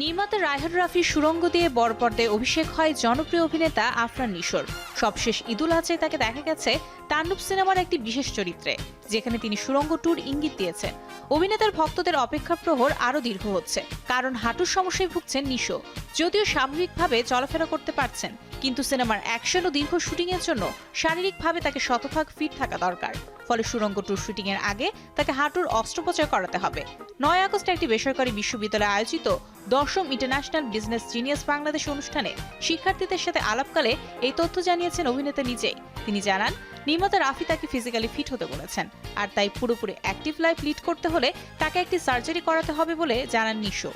নির্মাতা রায়হান রাফির সুরঙ্গ দিয়ে বড় পর্দায় অভিষেক হয় জনপ্রিয় অভিনেতা আফরান নিশোর। সবশেষ ঈদুল আজহায় তাকে দেখা গেছে তাণ্ডব সিনেমার একটি বিশেষ চরিত্রে, যেখানে তিনি সুরঙ্গ ট্যুর ইঙ্গিত দিয়েছেন। অভিনেতার ভক্তদের অপেক্ষা প্রহর আরও দীর্ঘ হচ্ছে, কারণ হাঁটুর সমস্যায় ভুগছেন নিশো, যদিও স্বাভাবিকভাবে চলাফেরা করতে পারছেন। কিন্তু সিনেমার অ্যাকশন ও দীর্ঘ শুটিংয়ের জন্য শারীরিকভাবে তাকে শতভাগ ফিট থাকা দরকার। ফলে সুরঙ্গ ট্যুর শুটিংয়ের আগে তাকে হাঁটুর অস্ত্রোপচার করাতে হবে। নয় আগস্ট একটি বেসরকারি বিশ্ববিদ্যালয়ে আয়োজিত দশম ইন্টারন্যাশনাল বিজনেস জিনিয়াস বাংলাদেশ অনুষ্ঠানে শিক্ষার্থীদের সাথে আলাপকালে এই তথ্য জানিয়েছেন অভিনেতা নিজেই। তিনি জানান, নির্মাতা রাফি তাকে ফিজিক্যালি ফিট হতে বলেছেন আর তাই পুরোপুরি অ্যাক্টিভ লাইফ লিড করতে হলে তাকে একটি সার্জারি করাতে হবে বলে জানান নিশো।